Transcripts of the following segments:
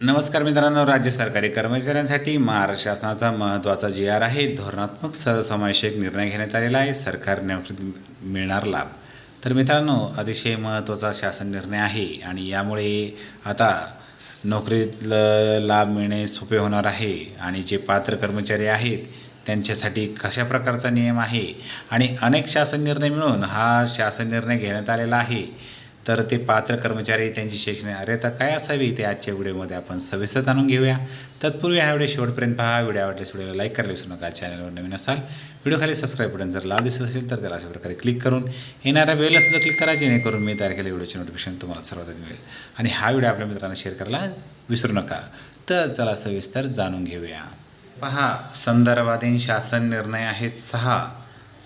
नमस्कार मित्रांनो राज्य सरकारी कर्मचाऱ्यांसाठी महाराष्ट्र शासनाचा महत्त्वाचा जी आर आहे. धोरणात्मक सहसमावेशक निर्णय घेण्यात आलेला आहे. सरकार नोकरीत मिळणार लाभ. तर मित्रांनो अतिशय महत्त्वाचा शासन निर्णय आहे आणि यामुळे आता नोकरीत लाभ मिळणे सोपे होणार आहे आणि जे पात्र कर्मचारी आहेत त्यांच्यासाठी कशा प्रकारचा नियम आहे आणि अनेक शासन निर्णय मिळून हा शासन निर्णय घेण्यात आलेला आहे. तर ते पात्र कर्मचारी त्यांची शैक्षणिक अर्हता काय असावी ते आजच्या व्हिडिओमध्ये? आपण सविस्तर जाणून घेऊया. तत्पूर्वी हा व्हिडिओ शेवटपर्यंत पहा. व्हिडिओ आवडल्यास व्हिडिओला लाईक करायला विसरू नका. चॅनलवर नवीन असाल व्हिडिओ खाली सबस्क्राईब बटन जर लाल दिसत असेल तर त्याला अशा प्रकारे क्लिक करून येणाऱ्या वेळेला सुद्धा क्लिक करा जेणेकरून मी तयार केलेल्या व्हिडिओचे नोटिफिकेशन तुम्हाला सर्वात मिळेल. आणि हा व्हिडिओ आपल्या मित्रांना शेअर करायला विसरू नका. तर चला सविस्तर जाणून घेऊया. पहा संदर्भाधीन शासन निर्णय आहेत सहा.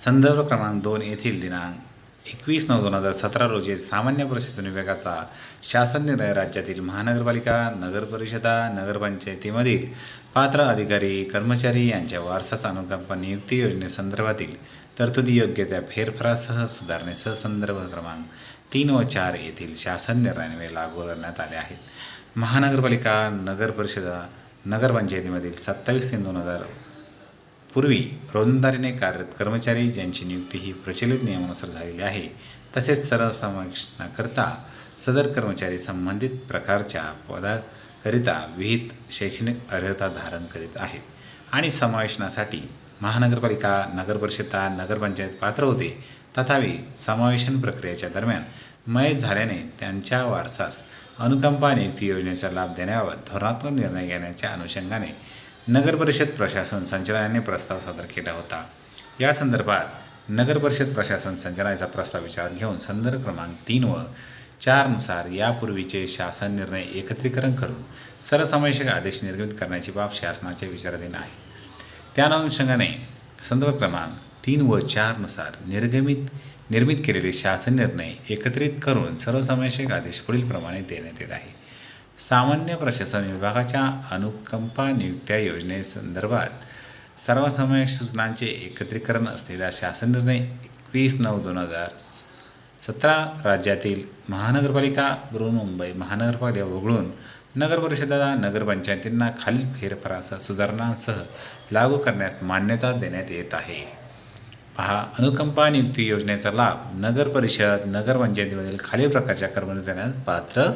संदर्भ क्रमांक दोन येथील दिनांक. एकवीस नऊ दोन हजार सतरा रोजी सामान्य प्रशासन विभागाचा शासन निर्णय राज्यातील महानगरपालिका नगरपरिषदा नगरपंचायतीमधील पात्र अधिकारी कर्मचारी यांच्या वारसास अनुकंप नियुक्ती योजनेसंदर्भातील तरतुदी योग्य त्या फेरफारासह सुधारणेसह संदर्भ क्रमांक तीन व चार येथील शासन निर्णयाने लागू करण्यात आले आहेत. महानगरपालिका नगरपरिषदा नगरपंचायतीमधील सत्तावीस तीन दोन हजार पूर्वी रोजंदारीने कार्यरत कर्मचारी ज्यांची नियुक्ती ही प्रचलित नियमानुसार झालेली आहे तसेच सर्वसमावेशनाकरता सदर कर्मचारी संबंधित प्रकारच्या पदाकरिता विहित शैक्षणिक अर्हता धारण करीत आहेत आणि समावेशनासाठी महानगरपालिका नगरपरिषदा नगरपंचायत पात्र होते. तथापि समावेशन प्रक्रियेच्या दरम्यान मयत झाल्याने त्यांच्या वारसास अनुकंपा नियुक्ती योजनेचा लाभ देण्याबाबत धोरणात्मक निर्णय घेण्याच्या अनुषंगाने नगर परिषद प्रशासन संचालनाने प्रस्ताव सादर केला होता. या संदर्भात नगर परिषद प्रशासन संचालनाचा प्रस्ताव विचारात घेऊन संदर्भ क्रमांक तीन व चारनुसार यापूर्वीचे शासन निर्णय एकत्रीकरण करून सर्वसमावेशक आदेश निर्गमित करण्याची बाब शासनाच्या विचाराधीन आहे. त्या अनुषंगाने संदर्भ क्रमांक तीन व चारनुसार निर्गमित निर्मित केलेले शासन निर्णय एकत्रित करून सर्वसमावेशक आदेश पुढीलप्रमाणे देण्यात येत आहे. सामान्य प्रशासन विभागाच्या अनुकंपा नियुक्त्या योजनेसंदर्भात सर्वसमावेश सूचनांचे एकत्रीकरण असलेला शासन निर्णय एकवीस नऊ दोन हजार सतरा राज्यातील महानगरपालिका बृहन्मुंबई महानगरपालिका वगळून नगरपरिषदा नगरपंचायतींना खालील फेरफारासह सुधारणांसह लागू करण्यास मान्यता देण्यात येत आहे. पहा अनुकंपा नियुक्ती योजनेचा लाभ नगर परिषद नगरपंचायतीमधील खालील प्रकारच्या कर्मचाऱ्यांस पात्र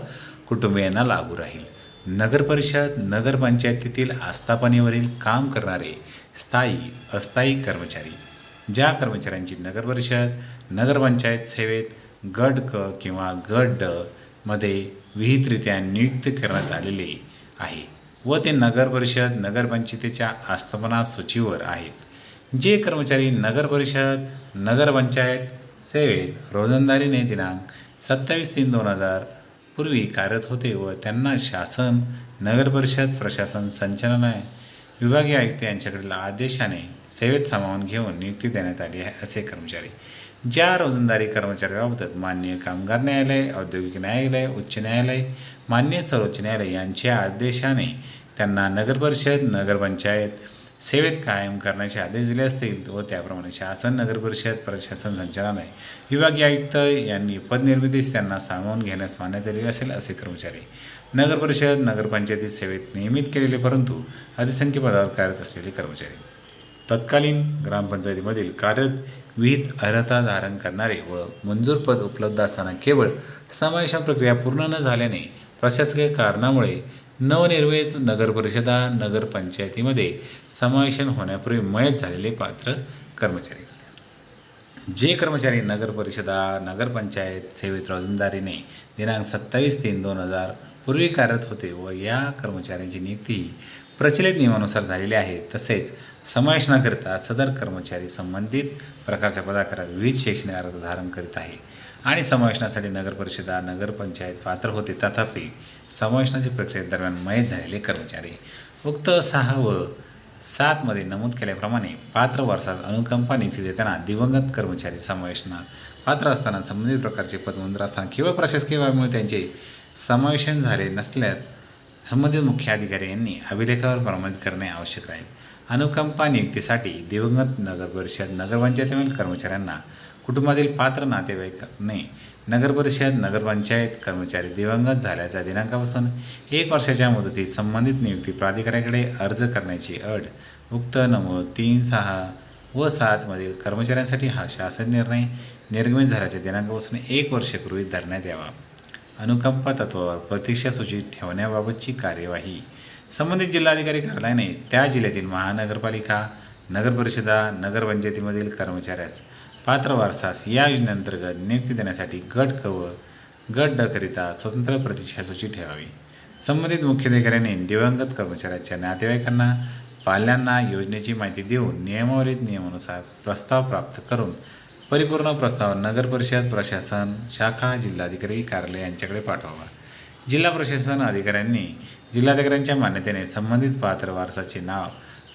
कुटुंबियांना लागू राहील. नगरपरिषद नगरपंचायतीतील आस्थापनेवरील काम करणारे स्थायी अस्थायी कर्मचारी ज्या कर्मचाऱ्यांची नगरपरिषद नगरपंचायत सेवेत गट क किंवा गट ड मध्ये विहितरित्या नियुक्त करण्यात आलेले आहे व ते नगर परिषद नगरपंचायतीच्या आस्थापना सूचीवर आहेत. जे कर्मचारी नगरपरिषद नगरपंचायत सेवेत रोजंदारीने दिनांक सत्तावीस तीन दोन हजार पूर्वी कार्यरत होते व त्यांना शासन नगर परिषद प्रशासन संचालनालय विभागीय आयुक्त यांच्याकडील आदेशाने सेवेत सामावून घेऊन नियुक्ती देण्यात आली आहे असे कर्मचारी. ज्या रोजंदारी कर्मचाऱ्याबाबत मान्य कामगार न्यायालय औद्योगिक न्यायालय उच्च न्यायालय मान्य सर्वोच्च न्यायालय यांच्या आदेशाने त्यांना नगरपरिषद नगरपंचायत सेवेत कायम करण्याचे आदेश दिले असतील व त्याप्रमाणे शासन नगरपरिषद प्रशासन संचालनालय विभागीय आयुक्त यांनी पदनिर्मितीस त्यांना सामावून घेण्यास मान्यता दिली असेल असे कर्मचारी नगरपरिषद नगरपंचायतीत सेवेत नियमित केलेले परंतु अधिसंख्य पदावर कार्यरत असलेले कर्मचारी. तत्कालीन ग्रामपंचायतीमधील कार्यरत विहित अर्हता धारण करणारे व मंजूर पद उपलब्ध असताना केवळ समावेशन प्रक्रिया पूर्ण न झाल्याने प्रशासकीय कारणामुळे नवनिर्मित नगरपरिषदा नगरपंचायतीमध्ये समावेशन होण्यापूर्वी मयत झालेले पात्र कर्मचारी. जे कर्मचारी नगरपरिषदा नगरपंचायत सेवेत रोजंदारीने दिनांक सत्तावीस तीन दोन हजार पूर्वी कार्यरत होते व या कर्मचाऱ्यांची नियुक्ती ही प्रचलित नियमानुसार झालेली आहे. तसेच समावेशनाकरिता सदर कर्मचारी संबंधित प्रकारच्या पदाकरात विविध शैक्षणिक अर्ज धारण करीत आहे. आणि समावेशनासाठी नगरपरिषदा नगरपंचायत पात्र होते. तथापि समावेशनाच्या प्रक्रियेदरम्यान मयत झालेले कर्मचारी. उक्त सहा व सातमध्ये नमूद केल्याप्रमाणे पात्र वर्षात अनुकंपा नियुक्ती देताना दिवंगत कर्मचारी समावेशनात पात्र असताना संबंधित प्रकारचे पद मंजूर असताना केवळ प्रशासकीय बाबीमुळे त्यांचे समावेशन झाले नसल्यास संबंधित मुख्य अधिकारी यांनी अभिलेखावर प्रमाणित करणे आवश्यक राहील. अनुकंपा नियुक्तीसाठी दिवंगत नगर परिषद नगरपंचायतीमधील कर्मचाऱ्यांना कुटुंबातील पात्र नातेवाईक नातेवाईकाने नगरपरिषद नगरपंचायत कर्मचारी दिवंगत झाल्याच्या दिनांकापासून एक वर्षाच्या मुदतीत संबंधित नियुक्ती प्राधिकाऱ्याकडे अर्ज करण्याची अट उक्त नमूद तीन सहा व सातमधील कर्मचाऱ्यांसाठी हा शासन निर्णय निर्गमित झाल्याच्या दिनांकापासून एक वर्ष गृहीत धरण्यात यावा. अनुकंपा तत्वावर प्रतीक्षा सूची ठेवण्याबाबतची कार्यवाही संबंधित जिल्हाधिकारी कार्यालयाने त्या जिल्ह्यातील महानगरपालिका नगरपरिषदा नगरपंचायतीमधील कर्मचाऱ्यास पात्र वारसास या योजनेअंतर्गत नियुक्ती देण्यासाठी गट क व गट डकरिता स्वतंत्र प्रतीक्षा सूची ठेवावी. संबंधित मुख्याधिकाऱ्यांनी दिवंगत कर्मचाऱ्याच्या नातेवाईकांना पाल्यांना योजनेची माहिती देऊन नियमावलीत नियमानुसार प्रस्ताव प्राप्त करून परिपूर्ण प्रस्ताव नगर परिषद प्रशासन शाखा जिल्हाधिकारी कार्यालय यांच्याकडे पाठवावा. जिल्हा प्रशासन अधिकाऱ्यांनी जिल्हाधिकाऱ्यांच्या मान्यतेने संबंधित पात्र वारसाचे नाव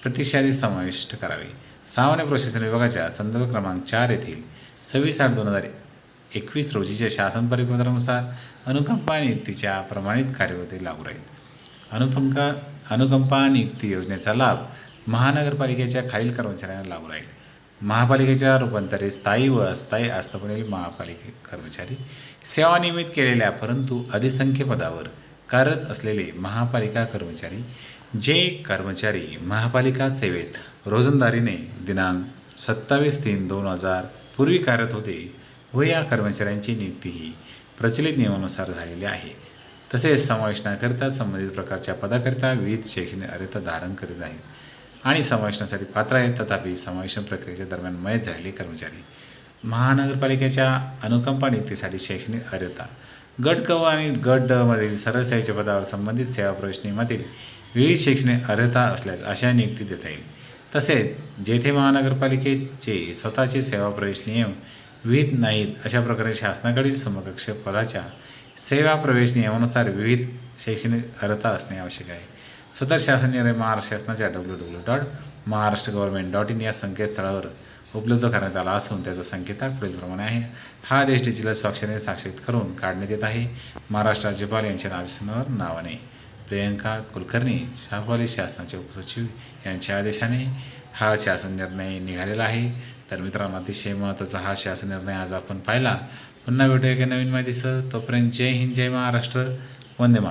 प्रतीक्षादी समाविष्ट करावे. सामान्य प्रशासन विभागाच्या संदर्भ क्रमांक चार येथील सव्वीस आठ दोन हजार एकवीस रोजीच्या शासन परिपत्रानुसार अनुकंपा नियुक्तीच्या प्रमाणित कार्यपद्धती लागू राहील. अनुपंका अनुकंपा नियुक्ती योजनेचा लाभ महानगरपालिकेच्या खालील कर्मचाऱ्यांना लागू राहील. महापालिकेच्या रूपांतरित स्थायी व अस्थायी आस्थापनेतील महापालिके कर्मचारी सेवानियमित केलेल्या परंतु अधिसंख्य पदावर कार्यरत असलेले महापालिका कर्मचारी जे कर्मचारी महापालिका सेवेत रोजंदारीने दिनांक सत्तावीस तीन दोन हजार पूर्वी कार्यरत होते व या कर्मचाऱ्यांची नियुक्ती ही प्रचलित नियमानुसार झालेली आहे. तसेच समावेशनाकरिता संबंधित प्रकारच्या पदाकरिता विविध शैक्षणिक अर्हता धारण करीत आहेत आणि समावेशनासाठी पात्र आहेत. तथापि समावेशन प्रक्रियेच्या दरम्यान मयत झालेले कर्मचारी महानगरपालिकेच्या अनुकंपा नियुक्तीसाठी शैक्षणिक अर्हता गट क आणि गट ड मधील सर्व सेवेच्या पदावर संबंधित सेवा प्रवेश नियमातील विविध शैक्षणिक अर्हता असल्यास अशा नियुक्ती देता येईल. तसेच जेथे महानगरपालिकेचे स्वतःचे सेवा प्रवेश नियम विविध नाहीत अशा प्रकारे शासनाकडील समकक्ष पदाच्या सेवा प्रवेश नियमानुसार विविध शैक्षणिक अर्हता असणे आवश्यक आहे. सदर शासन निर्णय महाराष्ट्र शासनाच्या W W dot Maharashtra government dot in या संकेतस्थळावर उपलब्ध करण्यात आला असून त्याचा संकेताक पुढीलप्रमाणे आहे. हा आदेश डिजिटल स्वाक्षरीने साक्षरित करून काढण्यात येत आहे. महाराष्ट्र राज्यपाल यांच्या आदेशावर नावाने प्रियंका कुलकर्णी शाहवाली शासनाचे उपसचिव यांच्या आदेशाने हा शासन निर्णय निघालेला आहे. तर मित्रांनो अतिशय महत्त्वाचा हा शासन निर्णय आज आपण पाहिला. पुन्हा भेटूया एका नवीन माहितीसह. तोपर्यंत जय हिंद जय महाराष्ट्र. वंदे मातरम.